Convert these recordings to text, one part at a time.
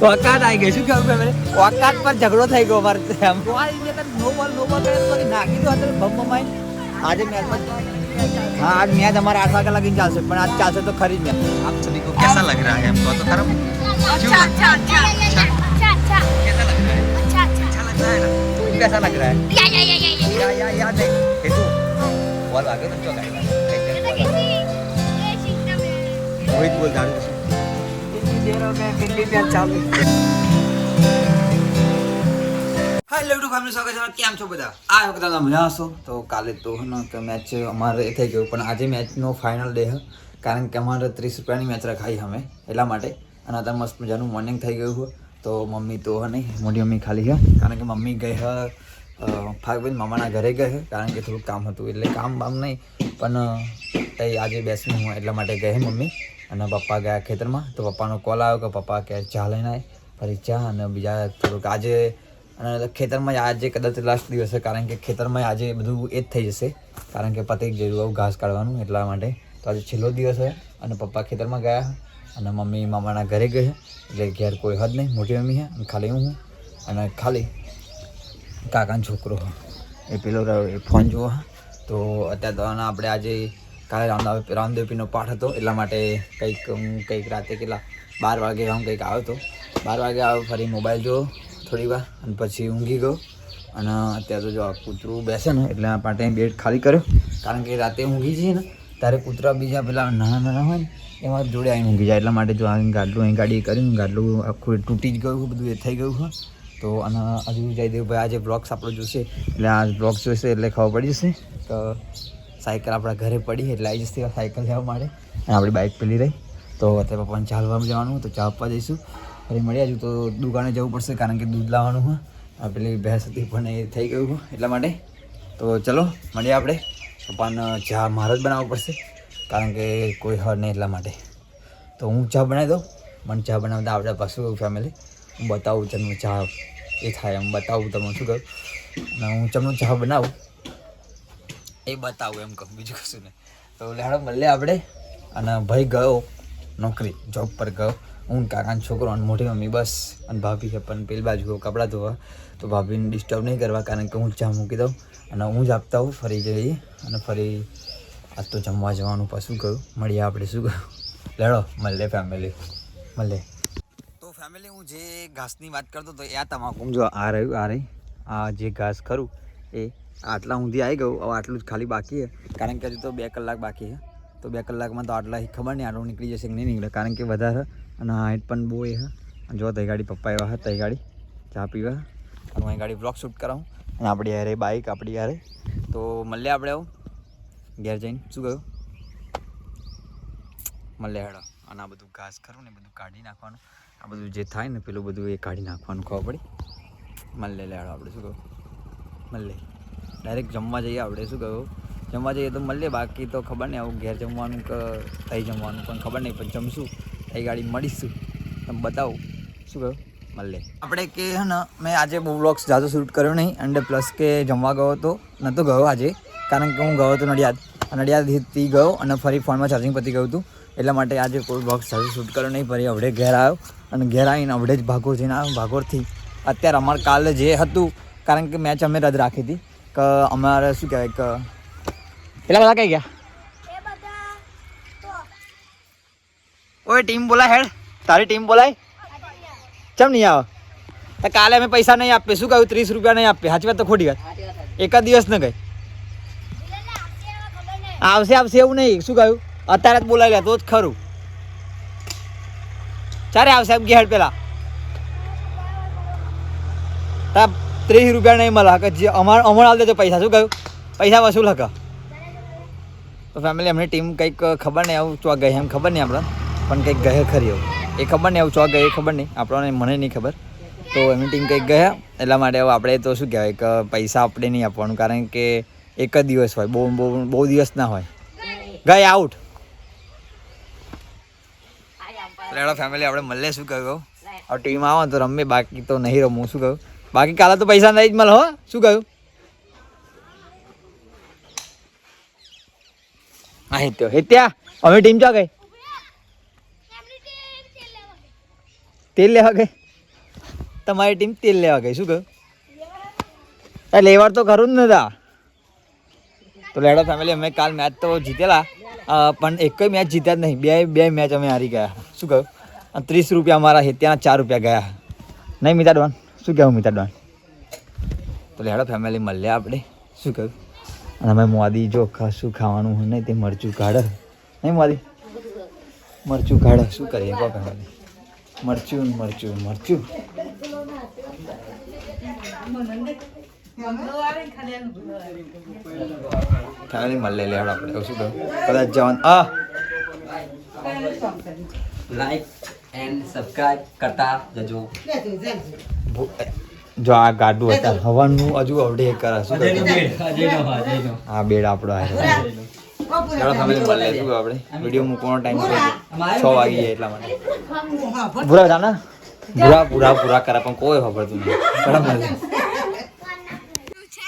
ઓકાત આવી ગઈ. શું ખબર મને ઓકાત પર ઝઘડો થઈ ગયો અમારે નો બોલ નો નાખી દો અત્યારે બમ બમાઈ આજે મેચ હા આજ મેચ અમારે આઠ વાગ્યા લાગીને ચાલશે પણ આજ ચાલશે તો ખરી જ મેચ આપ સભી કો કેસા લગ રહા હૈ હમકો તો ખરા? અચ્છા અચ્છા અચ્છા. અચ્છા. અચ્છા કેસા લગ રહા હૈ અચ્છા અચ્છા. લગ રહા હૈ કેસા લગ રહા હૈ યા યા યા યા યા. યા યા નહીં. એ તું બોલ વાગે તો ચોકાઈ મોહિત બોલ દારૂ શેરો કે દિલ્હી મેં કેમ છો બધા? આ વખતે તમે મજા હશો? તો કાલે તો ને કે મેચ અમારે થઈ ગયું, પણ આજે મેચનો ફાઇનલ ડે કારણ કે અમારે ત્રીસ રૂપિયાની મેચ રખાઈ અમે, એટલા માટે. અને અત્યારે મસ્ત મજાનું મોર્નિંગ થઈ ગયું હોય તો મમ્મી તો નહીં મોટી મમ્મી ખાલી હે કારણ કે મમ્મી ગઈ હ ફાગબેન મામાના ઘરે ગયે કારણ કે થોડું કામ હતું, એટલે કામ બામ નહીં. પણ એ આજે બેસી હું એટલા માટે ગઈ મમ્મી અને પપ્પા ગયા ખેતરમાં. તો પપ્પાનો કોલ આવ્યો કે પપ્પા કે ચા લઈને આય. ફરી ચા અને બીજા થોડુંક આજે અને ખેતરમાં આજે કદાચ લાસ્ટ દિવસ, કારણ કે ખેતરમાં આજે બધું એ જ થઈ જશે. કારણ કે પતી જ ગયું ઘાસ કાઢવાનું એટલા માટે. તો આજે છેલ્લો દિવસ છે અને પપ્પા ખેતરમાં ગયા અને મમ્મી મામાના ઘરે ગઈ એટલે ઘેર કોઈ હદ નહીં. મોટી મમ્મી છે અને ખાલી હું અને ખાલી કાકાનો છોકરો. એ પેલો એ ફોન હા તો અત્યારે તો આપણે આજે કાલે રામદેવ રામદેવપીનો પાઠ હતો, એટલા માટે કંઈક, હું કંઈક રાતે કેટલા બાર વાગે હું કંઈક આવ્યો હતો. બાર વાગે આવ્યો, ફરી મોબાઈલ જોયો થોડી વાર, અને પછી ઊંઘી ગયો. અને અત્યારે તો જો આ કૂતરું બેસે ને, એટલે માટે બેડ ખાલી કર્યો. કારણ કે રાતે ઊંઘી જઈએ ને, ત્યારે કૂતરા બીજા પેલા નાના નાના હોય ને, એમાં જોડે આવીને ઊંઘી જાય. એટલા માટે જો આ ગાડલું અહીં ગાડી કર્યું ગાડલું આખું તૂટી જ ગયું બધું એ થઈ ગયું હોય. તો અને હજુ જયદેવભાઈ આજે બ્લોગ્સ આપણો જોશે. એટલે આ બ્લોગ્સ જોશે એટલે ખબર પડી જશે કે સાયકલ આપણા ઘરે પડી એટલે આવી જશે સાયકલ લેવા માટે. અને આપણી બાઇક પેલી રહી. તો અત્યારે પપ્પાને ચાલવામાં જવાનું તો ચા આપવા જઈશું. ફરી મળ્યા હજુ તો દુકાને જવું પડશે, કારણ કે દૂધ લાવવાનું હોય પેલી ભેંસ હતી, પણ એ થઈ ગયું એટલા માટે. તો ચલો, મળીએ આપણે. પપ્પાને ચા મારે જ બનાવવું પડશે, કારણ કે કોઈ હર નહીં એટલા માટે. તો હું ચા બનાવી દઉં. મને ચા બનાવતા આપણે પાછું ફેમિલી હું બતાવું તમને ચા એ થાય એમ બતાવું તમને શું કહ્યું હું ચમનું ચા બનાવું. એ બતાવું એમ કહું, બીજું કશું નહીં. તો લેડો મળીએ આપણે. અને ભાઈ ગયો, નોકરી જોબ પર ગયો. હું કાકાનો છોકરો અને મોટી મમ્મી, બસ. અને ભાભી છે, પણ પેલી બાજુ ગયો કપડાં ધોવા. તો ભાભીને ડિસ્ટર્બ નહીં કરવા, કારણ કે હું ચા મૂકી દઉં. અને હું જ આપતા હોઉં ફરી જઈએ અને ફરી આજ તો જમવા જવાનું પાછું ગયું. મળીએ આપણે, શું કહ્યું લેડો મળે ફેમિલી મળે તો ફેમિલી હું જે ઘાસની વાત કરતો હતો એ આ તમાકુ જો આ રહ્યું, આ રહી. આ જે ઘાસ ખરું, એ આટલા ઊંધી આવી ગયું, હવે આટલું જ ખાલી બાકી છે. કારણ કે હજુ તો બે કલાક બાકી છે. તો બે કલાકમાં તો આટલા ખબર નહીં, આટલું નીકળી જશે કે નહીં નીકળે. કારણ કે વધારે અને હાઈટ પણ બહુ એ હા જો તઈ ગાડી પપ્પા એવા હતા તઈ ગાડી ચા પીવા. અને અહીં ગાડી બ્લોક શૂટ કરાવું. અને આપણી યારે બાઇક આપણી યારે તો મળીએ આપણે આવું. ઘેર જઈને શું કહ્યું? મળે હેડો. અને આ બધું ઘાસ ખરું ને બધું કાઢી નાખવાનું. આ બધું જે થાય ને, પેલું બધું એ કાઢી નાખવાનું ખબર પડી? મળીએ લે હેડો, આપણે શું કહું મળે ડાયરેક્ટ જમવા જઈએ, આપણે શું કહ્યું? જમવા જઈએ તો મળીએ, બાકી તો ખબર નહીં, આવું ઘેર જમવાનું કે થઈ જમવાનું, પણ ખબર નહીં, પણ જમશું. થઈ ગાડી મળીશું. તમે બતાવો. શું કહ્યું? મળે આપણે કે હે ને, મેં આજે બહુ વ્લોગ્સ જાજો શૂટ કર્યો નહીં એન્ડ પ્લસ કે જમવા ગયો હતો નહોતો ગયો આજે, કારણ કે હું ગયો હતો નડિયાદ. નડિયાદથી ગયો અને ફરી ફોનમાં ચાર્જિંગ પતી ગયું હતું. એટલા માટે આજે કોઈ બ્લોગ્સ જાજો શૂટ કર્યો નહીં, ફરી અવડે ઘેર આવ્યો. અને ઘેર આવીને અવડે જ ભાગોર જઈને આવ્યો, ભાગોરથી. અત્યારે અમારે કાલે જે હતું, કારણ કે મેચ અમે રદ રાખી હતી. કે અમારે શું કહેવાય કે પેલા બધા કઈ ગયા? ઓય ટીમ બોલાય હેડ. તારી ટીમ બોલાય. ચમ નહીં આવે? તો કાલે અમે પૈસા નહીં આપીએ. શું કહ્યું? ત્રીસ રૂપિયા નહીં આપીએ. સાચી વાત તો ખોટી વાત. જ દિવસ ન ગઈ. આવશે આવશે એવું નહીં. શું કહ્યું? અત્યારે જ બોલાવી લે તો જ ખરું. ચારે આવશે? એમ ગયા હેડ પેલા. તા ત્રીસ રૂપિયા નહીં મળે. કે જે અમાર અમારે આવતા તો પૈસા શું કહ્યું? પૈસા વસૂલ હક. તો ફેમિલી એમની ટીમ કંઈક ખબર નહીં આવું ચોક ગઈ. એમ ખબર નહીં આપણે પણ કંઈક ગયા ખરી એવું. એ ખબર નહીં આવું ચોક ગઈ એ ખબર નહીં. આપણને મને નહીં ખબર. તો એમની ટીમ કંઈક ગયા. એટલા માટે આપણે તો શું કહેવાય કે પૈસા આપણે નહીં આપવાનું. કારણ કે એક જ દિવસ હોય. બહુ બહુ બહુ દિવસ ના હોય. ગઈ આઉટ એટલે ફેમિલી આપણે મળે શું કહ્યું? હવે ટીમ આવો ને તો રમે બાકી તો નહીં રમવું. શું કહ્યું? બાકી કાલે તો પૈસા નહીં જ મળે, હો. શું કહ્યું? અહીં તો હે ત્યાં અમે ટીમ ચા ગઈ? તેલ લેવા ગઈ? તમારી ટીમ તેલ લેવા ગઈ, શું કહ્યું? લેવાડ તો ખરું જ નતા તો. લેડો ફેમિલી અમે કાલ મેચ તો જીતેલા. પણ એક મેચ જીત્યા જ નહીં. બે બે મેચ અમે હારી ગયા. શું કહ્યું? ત્રીસ રૂપિયા અમારા હે ત્યાં ચાર રૂપિયા ગયા. નહીં મિતા ડોન શું કહેવું મિતા ડોન? તો લેડો ફેમિલી મળ્યા આપણે શું કહ્યું? અને અમે મોદી જો શું ખાવાનું હોય નહીં તે મરચું કાઢે. નહીં મોદી? મરચું કાઢે. શું કરીએ? કહો ફેમિલી મરચું મરચું મરચું. ફેમિલી મળે લે હેડો આપણે શું કહ્યું? કદાચ જવાનું. આ! લાઈક એન્ડ સબસ્ક્રાઈબ કરતા જજો. જો આ ગાડું હતા હવાનું હજુ અવડે કરે શું હા બેડ આપણો આ ચાલો તમે મળે શું આપણે. વીડિયો મૂકવાનો ટાઈમ છે. છ વાગી જાય એટલા માટે. ભૂરા હતા ને પૂરા ભૂરા ભૂરા કરે પણ કોઈ ખબર તું નહીં બરાબર છે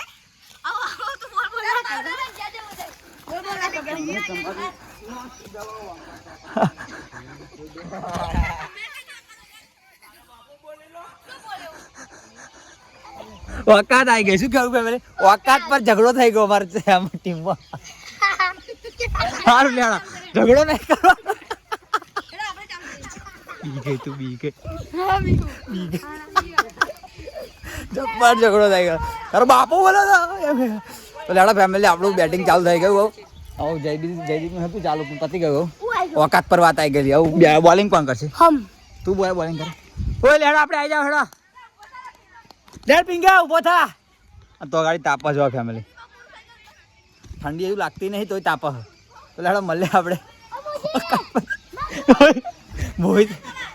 આવો આવો તું બોલ બોલ બોલ બોલ બોલ ઓકાત આવી ગઈ. શું કેવું ફેમિલી ઓકાત પર ઝઘડો થઈ ગયો અમારે આમ ટીમમાં. સારું લેણા ઝઘડો નહીં કરો બી ગઈ તું બી ગઈ. જબ્બર ઝઘડો થઈ ગયો. તારો બાપો બોલો તો લેડા ફેમિલી આપણું બેટિંગ ચાલુ થઈ ગયું હવે જયદીપ જયદીપ હતું ચાલુ પણ પતી ગયું ઓકાત પર વાત આવી ગઈ આવું બોલિંગ કોણ કરશે? હમ. તું બોલે બોલિંગ કરે. ઓય લેડા આપણે આવી જાવ હેડા. લેડ પિંગા ઊભો થા. તો ગાડી તાપા જો ફેમિલી ઠંડી એવું લાગતી નહીં તોય તાપ તો લેડો મળે આપણે મોહિત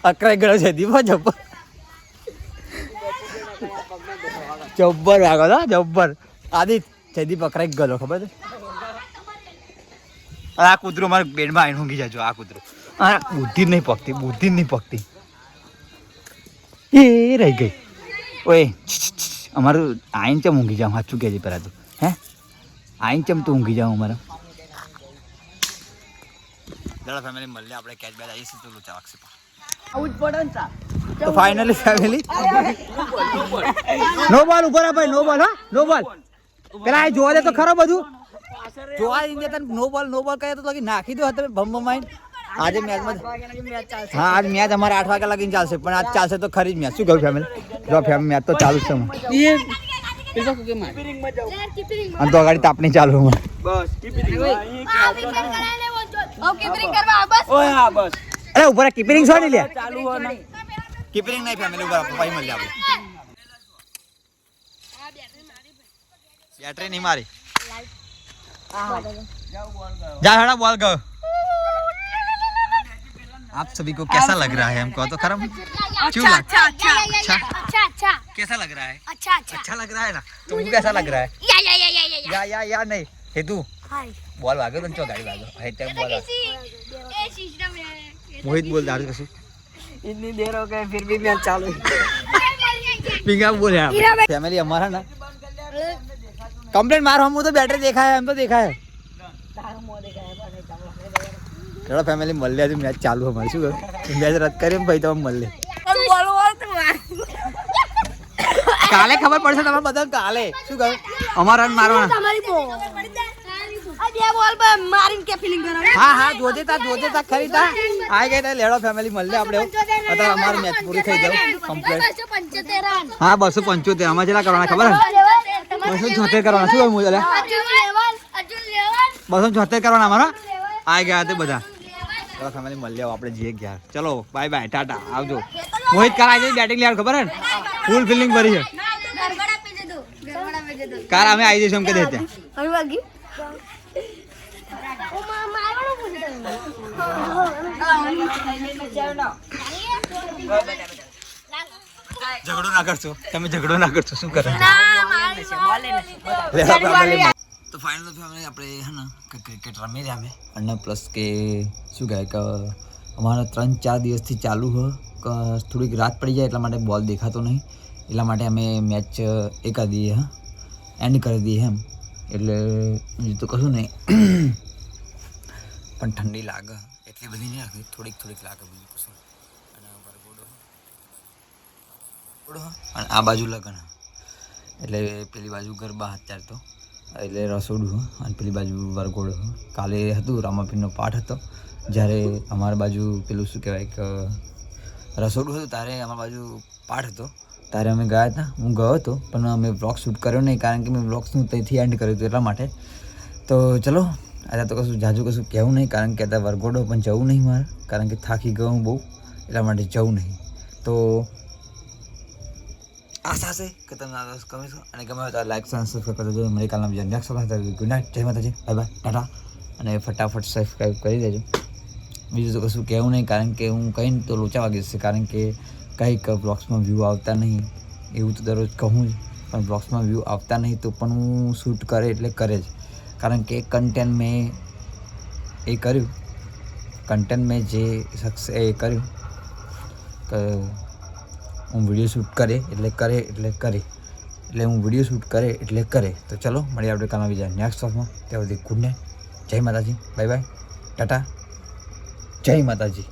અકરાઈ ગયો છે દીપો જબ્બર. જબ્બર વાગો તો, જબ્બર. આદિત, જયદીપ અકરાઈ ગયો, ખબર છે? આ કૂતરું મારા બેડમાં આવીને ઊંઘી જજો આ કૂતરું. આ બુદ્ધિ નહીં પકતી બુદ્ધિ નહીં પકતી એ રહી ગઈ. ઓય છ, છ, છ. અમારું આઈન ચમ ઊંઘી જાઉં સાચું કહેજે પહેલાં તું. હે? આઈન ચમ તું ઊંઘી જાઉં અમારે. દાદા ફેમિલી મળીએ આપણે કેચ બેચ આવીશું તો લોચા વાગશે તો ફાઇનલી ફેમિલી નો બોલ ઉપર આ ભાઈ નો બોલ હા? નો બોલ પેલા આ જોવા દે તો ખરો બધું. જોવા દે તને નો બોલ નો બોલ કહે તો લગી નાખી દો તમે ભમ ભમાઈને આજે મેચમાં હા આજ મેચ અમારે આઠ વાગ્યા લગીને ચાલશે પણ આજ ચાલશે તો ખરી જ મેચ શું કહ્યું ફેમિલી જો ફેમિલી મેચ તો ચાલુ છે અને તો અગાડી તાપણી ચાલુ અરે ઉપર કીપરિંગ છો ને લે કીપરિંગ નહીં ફેમિલી ઉપર પછી મળી આપણે બેટરી નહીં મારી જા હેડા બોલ ગયો आप सभी को कैसा लग रहा है? हमको तो खरम अच्छा, अच्छा अच्छा अच्छा। अच्छा।, अच्छा अच्छा। कैसा लग रहा है? अच्छा अच्छा। अच्छा लग रहा है ना? तुमको कैसा लग रहा है? या या या या या या। या नहीं? हेतु? बॉल वागो तुमच्या गाडी वागो हे। त्या बॉल मोहित बोल दारू कशी इतनी देर हो गए फिर भी मैं चालू पिंगा बोल यार फैमिली हमारा ना। कंप्लेंट मारो हम तो बैटरी देखा है हम तो देखा है। ચલો ફેમિલી મળ્યા આજે મેચ ચાલુ અમારે. શું કરું મેચ રદ કરી ભાઈ તમે મળે કાલે ખબર પડશે તમારે બધા કાલે. શું કહ્યું અમારે રન મારવાના. તમારી બોલ? આ બે બોલ પર મારીને કે ફીલિંગ કરાવે. હા હા જોજે તા જોજે તા ખરી તા. ગઈ તા લેડો ફેમિલી મળે આપણે. અત્યારે અમારું મેચ પૂરી થઈ જાવ. કમ્પ્લીટ હા બસો પંચોતેર. આમાં જેટલા કરવાના ખબર બસો છોતેર કરવાના. શું કહ્યું બસો છોતેર કરવાના અમારા? આ ગયા તે બધા. ચલો ફેમિલી મળી આવો આપણે જઈએ ગયા ચલો બાય બાય ટાટા આવજો. મોહિત કરાય છે બેટિંગ લેવાનું ખબર હે ને? ફૂલ ફિલિંગ ભરી છે. કાર અમે આવી જઈશું એમ કે દે ઝઘડો ના કરશો. તમે ઝઘડો ના કરશો શું કરે ના ફાઇનલ તો અમે આપણે હે ને ક્રિકેટ રમી રહ્યા અમે. અને પ્લસ કે શું કહે કે અમારે ત્રણ ચાર દિવસથી ચાલુ હ. થોડીક રાત પડી જાય એટલા માટે બોલ દેખાતો નહીં. એટલા માટે અમે મેચ એ કરી દઈએ હા એન્ડ કરી દઈએ એમ. એટલે બીજું તો કશું નહીં. પણ ઠંડી લાગે. એટલી બધી નહીં લાગે થોડીક થોડીક લાગે બીજું કશું. અને આ બાજુ લગ્ન એટલે પેલી બાજુ ગરબા અત્યારે તો. એટલે રસોડું અને પેલી બાજુ વરઘોડો કાલે હતું, રામાપીરનો પાઠ હતો. જ્યારે અમારા બાજુ પેલું શું કહેવાય કે, રસોડું હતું, ત્યારે અમારા બાજુ પાઠ હતો. ત્યારે અમે ગયા હતા. હું ગયો હતો, પણ અમે બ્લોગ શૂટ કર્યો નહીં, કારણ કે મેં બ્લોગ્સનું ત્યાંથી એન્ડ કર્યું હતું એટલા માટે. તો ચલો અત્યારે તો કશું જાજુ કશું કહેવું નહીં, કારણ કે અત્યારે વરઘોડો પણ જવું નહીં મારે, કારણ કે થાકી ગયો હું બહુ, એટલા માટે જવું નહીં. તો આશા છે કે તમને આ ગમે છે અને ગમે તો લાઈક અને સબસ્ક્રાઈબ કરજો. મળી કાલના બીજા નેક્સ્ટ વખત ગુડ નાઇટ જય માતાજી. બાય બાય ટાટા અને ફટાફટ સબસ્ક્રાઈબ કરી દેજો. બીજું તો કશું કહેવું નહીં, કારણ કે હું કહીને તો લોચા વાગી જશે, કારણ કે કંઈક બ્લોગ્સમાં વ્યૂ આવતા નહીં. એવું તો દરરોજ કહું જ, પણ બ્લોગ્સમાં વ્યૂ આવતા નહીં તો પણ હું શૂટ કરે એટલે કરે જ. કારણ કે કન્ટેન્ટ મેં એ કર્યું. કન્ટેન્ટ મેં જે શખ્સ એ કર્યું. હું વીડિયો શૂટ કરે એટલે કરે એટલે કરે. એટલે હું વીડિયો શૂટ કરે એટલે કરે. તો ચલો, મળીએ આપણે કામ આવી જાય નેક્સ્ટ વોકમાં ત્યાં સુધી ગુડ નાઇટ જય માતાજી. બાય બાય ટાટા જય માતાજી.